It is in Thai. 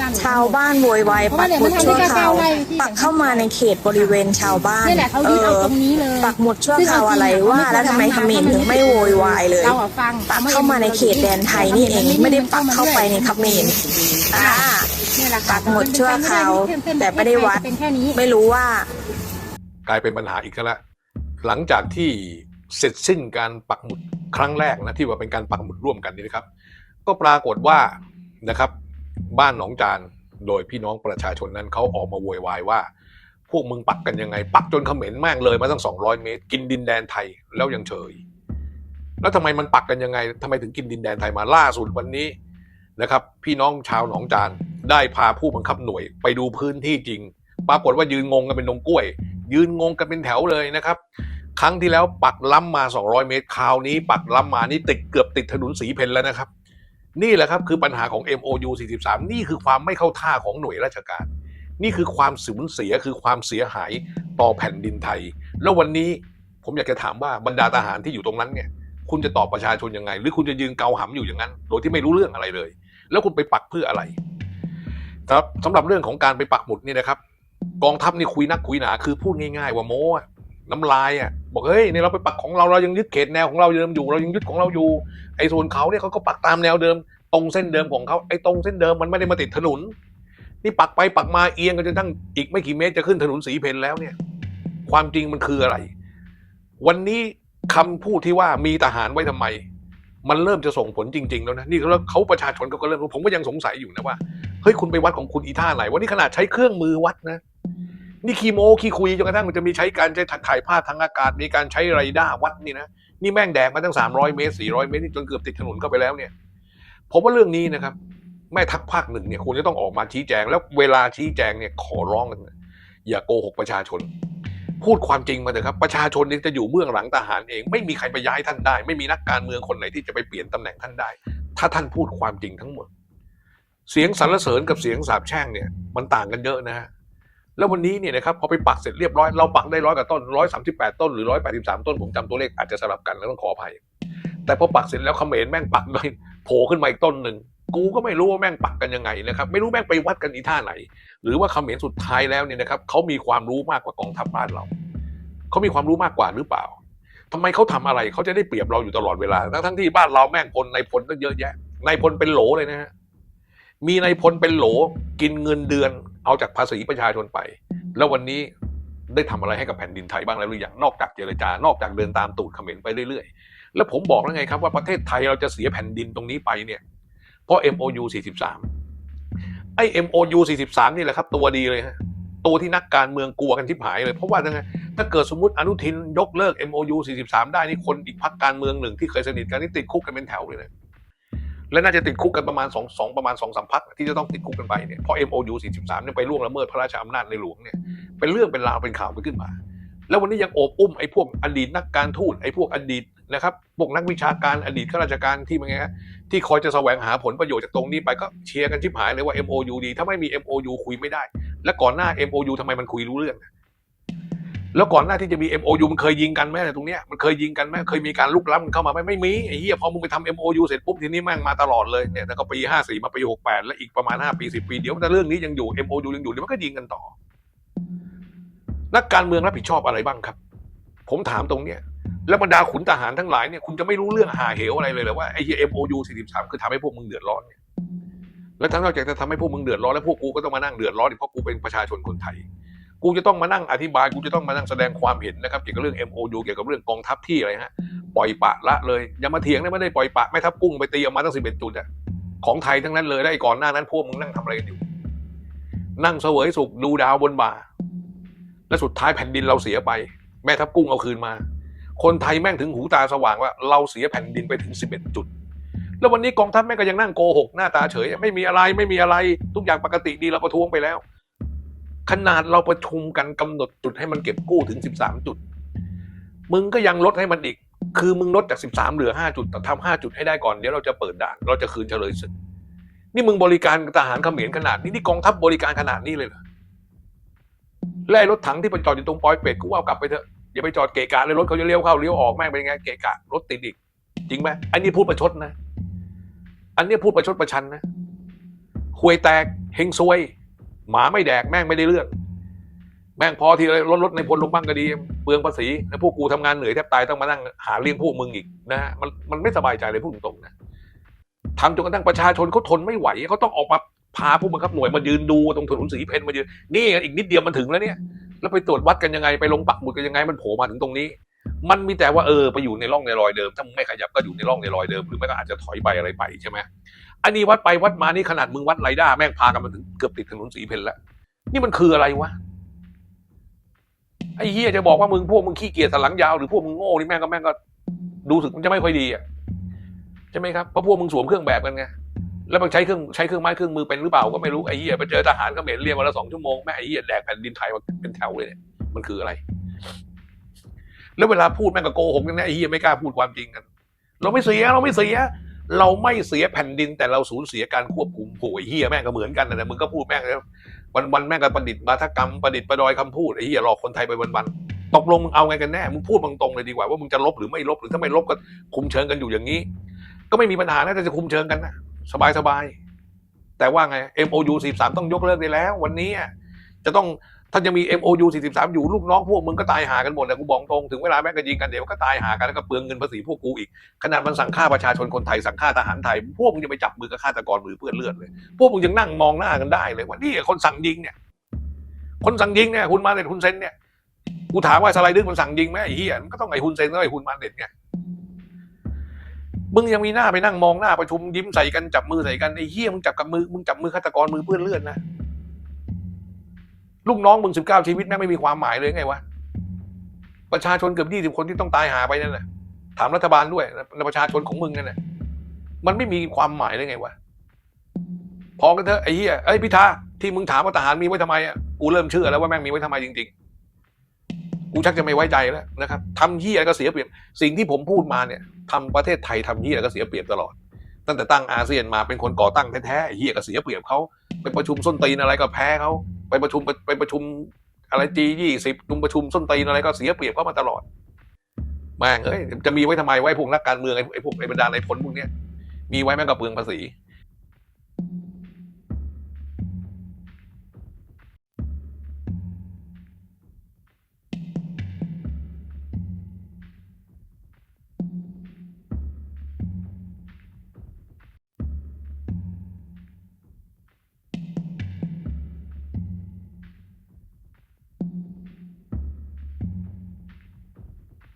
การหลวงชาวบ้านโวยวายเพราะปัว่ากเนี่ยหมุมันดทำชั่วได้แค่คราวเก้าไร่ที่ปักเข้ามาในเขตบริเวณชาวบ้านนี่แหละเขายึดเอาตรงนี้เลยปักหมุดชั่วคราวอะไรว่าแล้วทำไมเขมรถึงไม่โวยวายเลยเราอะฟังปักเข้ามาในเขตแดนไทยนี่เองไม่ได้ปักเข้าไปในเขมรอ่าเนี่ยแหละค่ะปักหมุดชั่วคราวแต่ไม่ได้วัดเป็นแค่นี้ไม่รู้ว่า กลายเป็นปัญหาอีกแล้วหลังจากที่เสร็จสิ้นการปักหมุดครั้งแรกนะที่ว่าเป็นการปักหมุดร่วมกันนี่นะครับ ก็ปรากฏว่านะครับ บ้านหนองจานโดยพี่น้องประชาชนนั้นเขาออกมาโวยวายว่า พวกมึงปักกันยังไง ปักจนเขม็นแม่งเลยมาตั้ง 200 เมตร กินดินแดนไทยแล้วยังเฉย แล้วทำไมมันปักกันยังไงทำไมถึงกินดินแดนไทยมาล่าสุดวันนี้นะครับ พี่น้องชาวหนองจานได้พาผู้บังคับหน่วยไปดูพื้นที่จริง ปรากฏว่ายืนงงกันเป็นนงกล้วย ยืนงงกันเป็นแถวเลยนะครับ ครั้งที่แล้วปักล้ำมา 200 เมตรคราวนี้ ปักล้ำมานี่ติดเกือบติดถนนสีเพนแล้วนะครับ นี่แหละครับคือปัญหาของ MOU 43 นี่คือความไม่เข้าท่าของหน่วยราชการ นี่คือความสูญเสียคือความเสียหายต่อแผ่นดินไทย แล้ววันนี้ผมอยากจะถามว่าบรรดาทหารที่อยู่ตรงนั้นเนี่ย คุณจะตอบประชาชนยังไง หรือคุณจะยืนเกาหำอยู่อย่างนั้น โดยที่ไม่รู้เรื่องอะไรเลย แล้วคุณไปปักเพื่ออะไรครับสำหรับเรื่องของการไปปักหมุดนี่นะครับ กองทัพนี่คุยนักคุยหนาคือพูดง่าย ๆ ว่าโม้ น้ำลายอะบอกเฮ้ยนี่เราไปปักของเราเรายังยึดเขตแนวของเราเดิมอยู่เรายังยึดของเราอยู่ไอ้ส่วนเขาเนี่ยเขาก็ปักตามแนวเดิม ตรงเส้นเดิมของเขาไอ้ตรงเส้นเดิมมันไม่ได้มาติดถนน นี่ปักไปปักมาเอียงกันจนทั้งอีกไม่กี่เมตรจะขึ้นถนนสีเพนแล้วเนี่ย ความจริงมันคืออะไร วันนี้คำพูดที่ว่ามีทหารไว้ทำไม มันเริ่มจะส่งผลจริง ๆ แล้วนะนี่เขาเขาประชาชนเขาก็เริ่มผมก็ยังสงสัยอยู่นะว่าเฮ้ยคุณไปวัดของคุณอีท่าไหนวันนี้ขนาดใช้เครื่องมือวัดนะ นี่คีโมคีคุยจนกระทั่งมันจะมีใช้การใช้ถ่ายภาพทางอากาศ มีการใช้ไรด้าวัดนี่นะนี่แม่งแดกมาตั้งสามร้อยเมตรสี่ร้อยเมตรนี่จนเกือบติดถนนเข้าไปแล้วเนี่ยผมว่าเรื่องนี้นะครับ แม่ทัพภาคหนึ่งเนี่ยควรจะต้องออกมาชี้แจง แล้วเวลาชี้แจงเนี่ยขอร้องกันอย่าโกหกประชาชน พูดความจริงมาเถอะครับ ประชาชนนี่จะอยู่เบื้องหลังทหารเอง ไม่มีใครไปย้ายท่านได้ ไม่มีนักการเมืองคนไหนที่จะไปเปลี่ยนตำแหน่งท่านได้ ถ้าท่านพูดความจริงทั้งหมด เสียงสรรเสริญกับเสียงสาบแช่งเนี่ย มันต่างกันเยอะนะฮะ แล้ววันนี้เนี่ยนะครับพอไปปักเสร็จเรียบร้อยเราปักได้ร้อยกว่าต้นร้อยสามสิบแปดต้นหรือร้อยแปดสิบสามต้นผมจำตัวเลขอาจจะสลับกันแล้วต้องขออภัย แต่พอปักเสร็จแล้วเขมรแม่งปักเลยโผล่ขึ้นมาอีกต้นหนึ่งกูก็ไม่รู้ว่าแม่งปักกันยังไงนะครับไม่รู้แม่งไปวัดกันอีท่าไหน หรือว่าเขมรสุดท้ายแล้วเนี่ยนะครับเขามีความรู้มากกว่ากองทัพบ้านเราเขามีความรู้มากกว่าหรือเปล่าทำไมเขาทำอะไรเขาจะได้เปรียบเราอยู่ตลอดเวลา ทั้งทั้งที่บ้านเราแม่งพลในายพลตั้งเยอะแยะในายพลเป็นโหลเลยนะฮะมีในายพลเป็นโหลกินเงินเดือน เอาจากภาษีประชาชนไป แล้ววันนี้ได้ทำอะไรให้กับแผ่นดินไทยบ้างแล้วหรือยังนอกจากเจรจา นอกจากเดินตามตูดเขมรไปเรื่อยๆ แล้วผมบอกแล้วไงครับว่าประเทศไทยเราจะเสียแผ่นดินตรงนี้ไปเนี่ยเพราะ MOU 43 ไอ้ MOU 43 นี่แหละครับ ตัวดีเลยฮะตัวที่นักการเมืองกลัวกันทิพหายเลย เพราะว่ายังไงถ้าเกิดสมมติอนุทินยกเลิก MOU 43 ได้นี่คนอีกพรรคการเมืองหนึ่งที่เคยสนิทกันนี่ติดคุกกันเป็นแถวเลยนะ และน่าจะติดคุกกันประมาณสองสองประมาณสองสามพักที่จะต้องติดคุกกันไปเนี่ยเพราะ MOU 43เนี่ยไปล่วงละเมิดพระราชอำนาจในหลวงเนี่ยเป็นเรื่องเป็นราวเป็นข่าวไปขึ้นมา แล้ววันนี้ยังโอบอุ้มไอ้พวกอดีตนักการทูตไอ้พวกอดีตนะครับพวกนักวิชาการอดีตข้าราชการที่มันไงฮะที่คอยจะแสวงหาผลประโยชน์จากตรงนี้ไปก็เชียร์กันชิบหายเลยว่า MOU ดี ถ้าไม่มี MOU คุยไม่ได้ และก่อนหน้า MOU ทำไมมันคุยรู้เรื่อง แล้วก่อนหน้าที่จะมี MOU มันเคยยิงกันไหมอะไรตรงเนี้ยมันเคยยิงกันไหมเคยมีการลุกล้ำกันเข้ามาไหมไม่มีไอ้เหี้ยพอมึงไปทำ MOU เสร็จปุ๊บทีนี้แม่งมาตลอดเลยเนี่ยแล้วก็ปี 54 มาปี 68 แล้วอีกประมาณ 5 ปี 10 ปีเดี๋ยวแต่เรื่องนี้ยังอยู่ MOU ยังอยู่เดี๋ยวมันก็ยิงกันต่อ นักการเมืองรับผิดชอบอะไรบ้างครับ ผมถามตรงเนี้ยแล้วบรรดาขุนทหารทั้งหลายเนี่ยคุณจะไม่รู้เรื่องหาเหวอะไรเลยเหรอว่าไอ้ MOU 43 คือทำให้พวกมึงเดือดร้อนเนี่ยแล้วทั้งนอกจากจะทำให้พวกมึงเดือดร้อนแล้วพวกกูก็ต้องมานั่งเดือดร้อนอีกเพราะกูเป็นประชาชนคนไทย กูจะต้องมานั่งอธิบาย กูจะต้องมานั่งแสดงความเห็นนะครับเกี่ยวกับเรื่อง MOU เกี่ยวกับเรื่องกองทัพที่อะไรฮะปล่อยปละละเลยอย่ามาเถียงนะไม่ได้ปล่อยปละแม่ทัพกุ้งไปตีออกมาตั้ง11จุดอะของไทยทั้งนั้นเลยได้วไอ้ก่อนหน้านั้นพวกมึงนั่งทำอะไรกันอยู่ นั่งเสวยสุขดูดาวบนบ่า และสุดท้ายแผ่นดินเราเสียไป แม่ทัพกุ้งเอาคืนมา คนไทยแม่งถึงหูตาสว่างว่า เราเสียแผ่นดินไปถึง11จุดแล้ววันนี้กองทัพแม่งก็ยังนั่งโกหกหน้าตาเฉย ไม่มีอะไรไม่มีอะไร ทุกอย่างปกติดีเราประท้วงไปแล้ว ขนาดเราประชุมกันกำหนดจุดให้มันเก็บกู้ถึง 13 จุด มึงก็ยังลดให้มันอีก คือมึงลดจาก 13 เหลือ 5 จุด แต่ทำ5จุดให้ได้ก่อน เดี๋ยวเราจะเปิดด่าน เราจะคืนเฉลยศึก นี่มึงบริการทหารเขมรขนาดนี้ นี่กองทัพบริการขนาดนี้เลยเหรอ และไอ้รถถังที่ไปจอดอยู่ตรงปอยเป็ดกูเอากลับไปเถอะ อย่าไปจอดเกะกะเลยรถเขาจะเลี้ยวเข้าเลี้ยวออกแม่งเป็นไงเกะกะรถติดอีก จริงไหมอันนี้พูดประชดนะ อันนี้พูดประชดประชันนะหวยแตกเฮงซวย หมาไม่แดกแม่งไม่ได้เรื่องแม่งพอทีไรลดลดในพลลงบ้างก็ดี เปลืองภาษีแล้วพวกกูทำงานเหนื่อยแทบตายต้องมานั่งหาเลี้ยงพวกมึงอีกนะฮะมันมันไม่สบายใจเลยพูดตรงๆนะทำจนกระทั่งประชาชนเขาทนไม่ไหวเขาต้องออกมาพาผู้บังคับหน่วยมายืนดูตรงถนนสีเพนมายืนนี่อีกนิดเดียวมันถึงแล้วเนี่ย แล้วไปตรวจวัดกันยังไงไปลงปักหมุดกันยังไงมันโผล่มาถึงตรงนี้ มันมีแต่ว่าเออไปอยู่ในร่องในรอยเดิม ถ้ามึงไม่ขยับก็อยู่ในร่องในรอยเดิมหรือไม่ก็อาจจะถอยไปอะไรไปใช่ไหม อันนี้วัดไปวัดมานี่ขนาดมึงวัดไรด้าแม่งพากันมาถึงเกือบติดถนนสีเพนแล้ว นี่มันคืออะไรวะไอ้เฮียจะบอกว่ามึงพวกมึงขี้เกียจสลังยาวหรือพวกมึงโง่นี่แม่งก็แม่งก็ดูสึกมันจะไม่ค่อยดีอะใช่ไหมครับเพราะพวกมึงสวมเครื่องแบบกันไงแล้วมันใช้เครื่องใช้เครื่องไม้เครื่องมือเป็นหรือเปล่าก็ไม่รู้ไอ้เหี้ยไปเจอทหารเขมรเรียกวันละสองชั่วโมงแม่ไอ้เหี้ยแดกแผ่นดินไทยมาเป็นแถวเลยเนี่ยมันคืออะไร แล้วเวลาพูดแม่งก็โกหกกันนะไอ้เหี้ยไม่กล้าพูดความจริงกัน เราไม่เสียเราไม่เสีย เราไม่เสียแผ่นดินแต่เราสูญเสียการควบคุมโหยเหี้ยแม่งก็เหมือนกันนะมึงก็พูดแม่งแล้ววันวันๆแม่งก็ประดิษฐ์บาทกรรมประดิษฐ์ประดอยคำพูดไอ้เหี้ยหลอกคนไทยไปวันๆตกลงมึงเอาไงกันแน่มึงพูดตรงๆเลยดีกว่าว่ามึงจะลบหรือไม่ลบหรือถ้าไม่ลบก็คุมเชิงกันอยู่อย่างนี้ ก็ไม่มีปัญหานะแต่จะคุมเชิงกันนะสบายสบายๆแต่ว่าไง MOU 43 ต้องยกเลิกได้แล้ว วันนี้อะจะต้อง ถ้าจะมี MOU 43 อยู่ลูกน้องพวกมึงก็ตายหากันหมดเลยกูบอกตรงถึงเวลาแม่งก็ยิงกันเดี๋ยวก็ตายหากันแล้วก็เปลืองเงินภาษีพวกกูอีกขนาดมันสั่งฆ่าประชาชนคนไทยสั่งฆ่าทหารไทย พวกมึงจะไปจับมือกับฆาตกรมือเปื้อนเลือดเลย พวกมึงยังนั่งมองหน้ากันได้เลยว่านี่คนสั่งยิงเนี่ย คนสั่งยิงเนี่ยคุณมาเน็ตคุณเซนเนี่ยกูถามว่าสไลเดอร์มันสั่งยิงไหมไอ้เหี้ยมันก็ต้องไอ้คุณเซนแล้วไอ้คุณมาเน็ตเนี่ยมึงยังมีหน้าไปนั่งมองหน้าประชุมยิ้มใส่กันจับมือใส่กันไอ้เหี้ยมึงจับกับมือมึงจับมือฆาตกรมือเปื้อนเลือดนะ ลูกน้องมึงสิบเก้าชีวิตแม่งไม่มีความหมายเลยไงวะประชาชนเกือบยี่สิบคนที่ต้องตายหาไปนั่นแหละถามรัฐบาลด้วยประชาชนของมึงนั่นแหละมันไม่มีความหมายเลยไงวะพอกันเถอะไอ้เหี้ยไอ้พิธาที่มึงถามว่าทหารมีไว้ทำไมอะกูเริ่มเชื่อแล้วว่าแม่งมีไว้ทำไมจริง ๆ กูชักจะไม่ไว้ใจแล้วนะครับทำเหี้ยก็เสียเปรียบ สิ่งที่ผมพูดมาเนี่ยทำประเทศไทยทำเหี้ยก็เสียเปรียบตลอด ตั้งแต่ตั้งอาเซียนมาเป็นคนก่อตั้งแท้ๆไอ้เหี้ยก็เสียเปรียบเขาไปประชุมส้นตีนอะไรก็แพ้เขา ไปประชุมไปประชุมอะไรจียี่สิบชุมประชุมส้นตีนอะไรก็เสียเปรียบเขามาตลอดแม่งเอ้ยจะมีไว้ทำไมไว้พวกนักการเมืองไอ้ไอ้พวกไอ้บรรดาในผลพวกเนี้ยมีไว้แม่งก็เปลืองภาษี